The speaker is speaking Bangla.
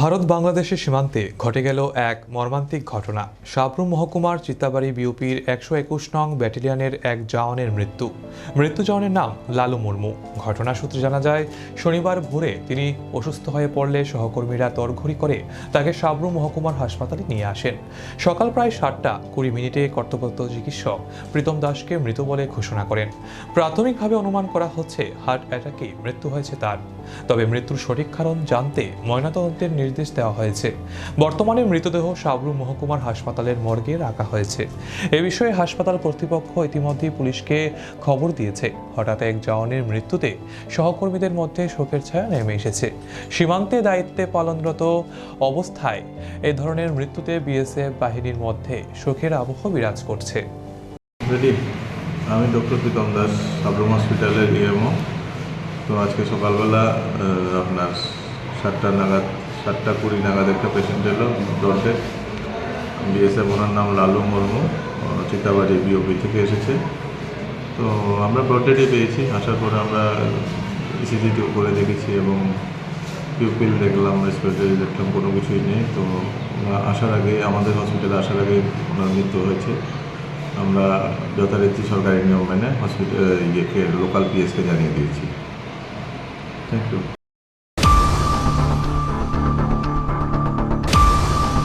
ভারত বাংলাদেশের সীমান্তে ঘটে গেল এক মর্মান্তিক ঘটনা। সাবরুম মহকুমার চিত্তাবাড়ি বিউপির একশো একুশ নং ব্যাটালিয়নের এক জওয়ানের মৃত্যু। মৃত্যু জওয়ানের নাম লালু মুর্মু। ঘটনা সূত্রে জানা যায়, শনিবার ভোরে তিনি অসুস্থ হয়ে পড়লে সহকর্মীরা তরঘড়ি করে তাকে সাবরুম মহকুমার হাসপাতালে নিয়ে আসেন। সকাল প্রায় সাতটা কুড়ি মিনিটে কর্তব্যরত চিকিৎসক প্রীতম দাসকে মৃত বলে ঘোষণা করেন। প্রাথমিকভাবে অনুমান করা হচ্ছে, হার্ট অ্যাটাকে মৃত্যু হয়েছে তার। তবে মৃত্যুর সঠিক কারণ জানতে ময়নাতদন্তের নির্দেশ দেওয়া হয়েছে। বর্তমানে মৃতদেহ সাবরু মহকুমার হাসপাতালের মর্গে রাখা হয়েছে। এ বিষয়ে হাসপাতাল কর্তৃপক্ষ ইতিমধ্যে পুলিশকে খবর দিয়েছে। হঠাৎ এক জওয়ানের মৃত্যুতে সহকর্মীদের মধ্যে শোকের ছায়া নেমে এসেছে। সীমান্তে দায়িত্বে পালনরত অবস্থায় এ ধরনের মৃত্যুতে বিএসএফ বাহিনীর মধ্যে শোকের আবহ বিরাজ করছে। আমি ডক্টর প্রীতম দাস সাবরুম হসপিটালের ইএমও তো আজকে সকালবেলা আপনার সাতটা নাগাদ, সাতটা কুড়ি নাগাদ একটা পেশেন্ট এলো ব্লডে বিএসএফ ওনার নাম লালু মুর্মু চিতাবাড়ি বিওপি থেকে এসেছে। তো আমরা ব্লড ডেটে পেয়েছি, আসার পরে আমরা ইসিজিটিও করে দেখেছি এবং পিউপিল দেখলাম রেসপিরেটরি দেখলাম কোনো কিছুই নেই। তো আসার আগে আমাদের হসপিটালে আসার আগে ওনার মৃত্যু হয়েছে। আমরা যথারীতি সরকারি নিয়ম মেনে হসপিটাল ইয়েকে লোকাল পিএসকে জানিয়ে দিয়েছি। Thank you.